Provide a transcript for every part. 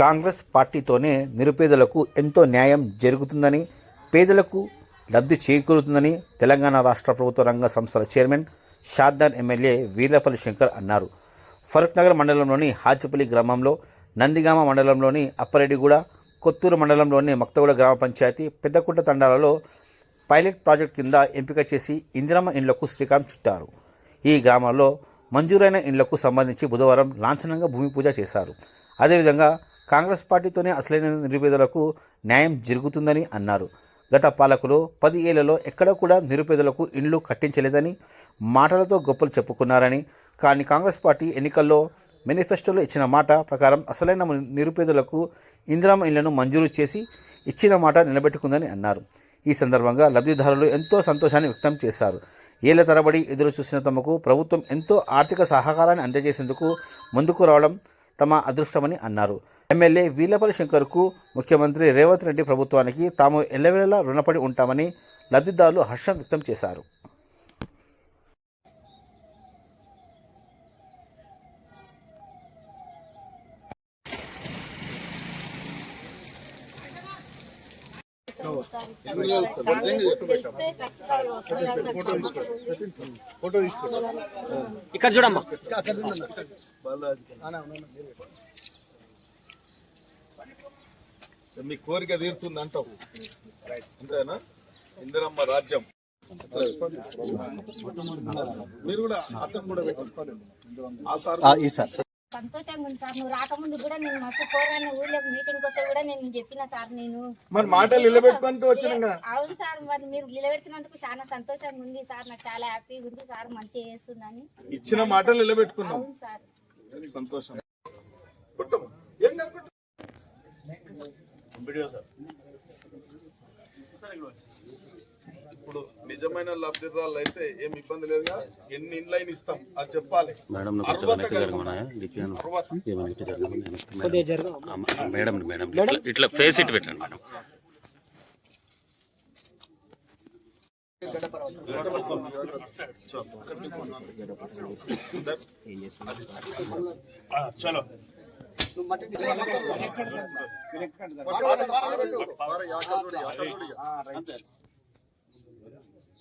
కాంగ్రెస్ పార్టీతోనే నిరుపేదలకు ఎంతో న్యాయం జరుగుతుందని పేదలకు లబ్ధి చేకూరుతుందని తెలంగాణ రాష్ట్ర ప్రభుత్వ రంగ సంస్థల చైర్మన్ షాద్దాన్ ఎమ్మెల్యే వీర్లపల్లి శంకర్ అన్నారు. ఫరూక్ నగర్ మండలంలోని హాజిపల్లి గ్రామంలో నందిగామ మండలంలోని అప్పరెడ్డిగూడ కొత్తూరు మండలంలోని మక్తగూడ గ్రామ పంచాయతీ పెద్దకుంట తండాలలో పైలట్ ప్రాజెక్ట్ కింద ఎంపిక చేసి ఇందిరమ్మ ఇండ్లకు శ్రీకారం చుట్టారు. ఈ గ్రామాల్లో మంజూరైన ఇండ్లకు సంబంధించి బుధవారం లాంఛనంగా భూమి పూజ చేశారు. అదేవిధంగా కాంగ్రెస్ పార్టీతోనే అసలైన నిరుపేదలకు న్యాయం జరుగుతుందని అన్నారు. గత పాలకులు పది ఏళ్ళలో ఎక్కడ కూడా నిరుపేదలకు ఇండ్లు కట్టించలేదని మాటలతో గొప్పలు చెప్పుకున్నారని కానీ కాంగ్రెస్ పార్టీ ఎన్నికల్లో మేనిఫెస్టోలో ఇచ్చిన మాట ప్రకారం అసలైన నిరుపేదలకు ఇందిరామ ఇళ్ళను మంజూరు చేసి ఇచ్చిన మాట నిలబెట్టుకుందని అన్నారు. ఈ సందర్భంగా లబ్ధిదారులు ఎంతో సంతోషాన్ని వ్యక్తం చేశారు. ఏళ్ళ తరబడి ఎదురు చూసిన తమకు ప్రభుత్వం ఎంతో ఆర్థిక సహకారాన్ని అందజేసేందుకు ముందుకు రావడం తమ అదృష్టమని అన్నారు. ఎమ్మెల్యే వీలపల్లి శంకర్కు ముఖ్యమంత్రి రేవంత్ రెడ్డి ప్రభుత్వానికి తాము ఎల్లవేళలా రుణపడి ఉంటామని లబ్ధిదారులు హర్షం వ్యక్తం చేశారు. ఇక్కడ చూడమ్మా. మీ కోరిక తీరుతుంది అంటావు అంతేనా ఇందిరమ్మ రాజ్యం. మీరు కూడా అతను కూడా పెట్టండి. ఆ సార్. సంతోషంగా ఉంది సార్. నువ్వు రాకముందు కూడా నేను మస్తు ఊళ్ళో మీటింగ్ వస్తే కూడా నేను చెప్పిన సార్ నేను. మరి మాటలు నిలబెట్టుకుంటూ వచ్చినాం కదా. అవును సార్ మరి మీరు నిలబెడుతున్నందుకు చాలా సంతోషంగా ఉంది సార్. నాకు చాలా హ్యాపీగా ఉంది సార్ మంచిగా చేస్తుందని. ఇచ్చిన మాటలు నిలబెట్టుకున్నాం. అవును సార్. సంతోషం. కాదు, కుట్టం. ఇప్పుడు నిజమైన లబ్ధిదారులు అయితే ఏం ఇబ్బంది లేదుగా. ఎన్ని ఇండ్లైన్ ఇస్తాం. అది చెప్పాలి. మేడం మేడం ఇట్లా ఫేస్ ఇటు పెట్టండి మేడం.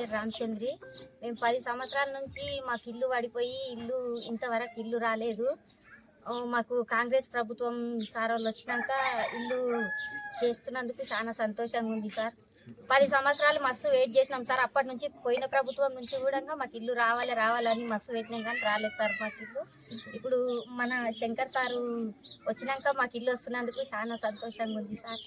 పేరు రామచంద్రి. మేము పది సంవత్సరాల నుంచి మాకు ఇల్లు పడిపోయి ఇల్లు ఇంతవరకు ఇల్లు రాలేదు. మాకు కాంగ్రెస్ ప్రభుత్వం సార్ వాళ్ళు వచ్చినాక ఇల్లు చేస్తున్నందుకు చాలా సంతోషంగా ఉంది సార్. పది సంవత్సరాలు మస్తు వెయిట్ చేసినాం సార్. అప్పటి నుంచి పోయిన ప్రభుత్వం నుంచి కూడా మాకు ఇల్లు రావాలి రావాలని మస్తు పెట్టినాం కానీ రాలేదు సార్ మాకు ఇల్లు. ఇప్పుడు మన శంకర్ సారు వచ్చినాక మాకు ఇల్లు వస్తున్నందుకు చాలా సంతోషంగా ఉంది సార్.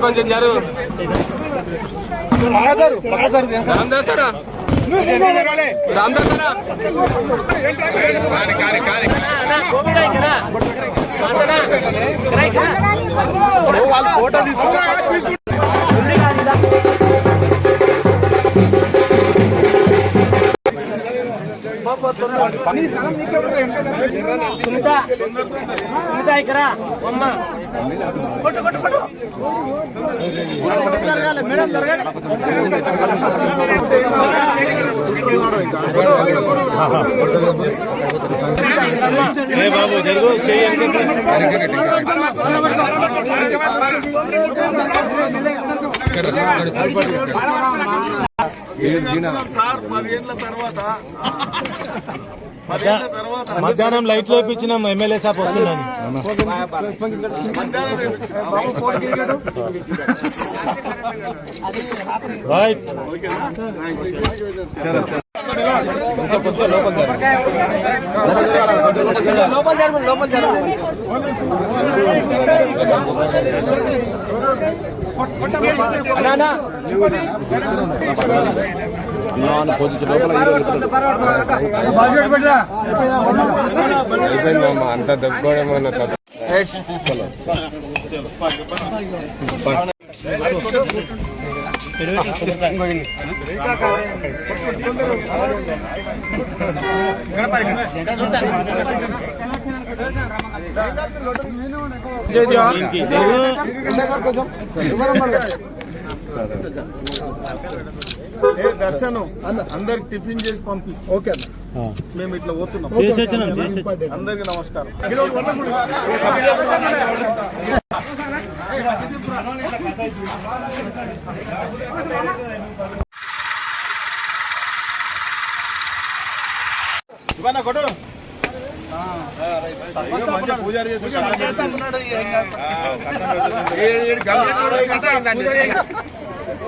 కొంచెం జరుగు రామదాసరా రామదాసరా వాళ్ళు ఫోటో తీసుకుంటారు సునీత ఇక్కడ అమ్మ. కొట్టు కొట్టు కొట్టు. మేడం జరగాలి బాబు జరుగు చేయండి సార్ పదిహేనుల తర్వాత. పదిహేనుల తర్వాత. మధ్యాహ్నం లైట్లో ఇప్పించినాం ఎమ్మెల్యే సాబ్ వస్తున్నాను మధ్యాహ్నం రైట్ అంత దెబ్బకోవడం దర్శనం. అందరికి టిఫిన్ చేసి పంపి. ఓకే మేము ఇట్లా పోతున్నాం. అందరికి నమస్కారం. పూజారి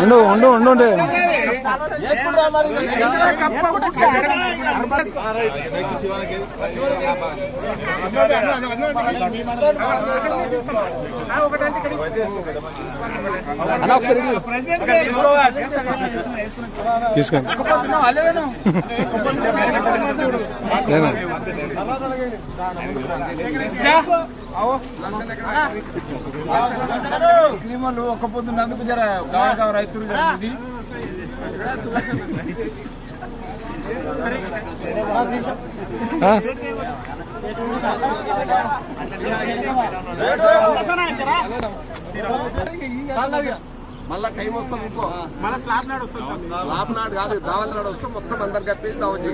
ఉండు ఉండు ఉండు ఉండు. తీసుకోండి. ముస్లింలు ఒక్క పొద్దున్నందుకు జర గావ రైతులు జర ఇది ఆ? మళ్ళా టైం వస్తుంది ఇంకో. మళ్ళీ స్లాబ్ నాడు వస్తుంది. స్లాబ్ నాడు కాదు దావత్ నాడు వస్తే మొత్తం అందరు కట్టేసి దావత్.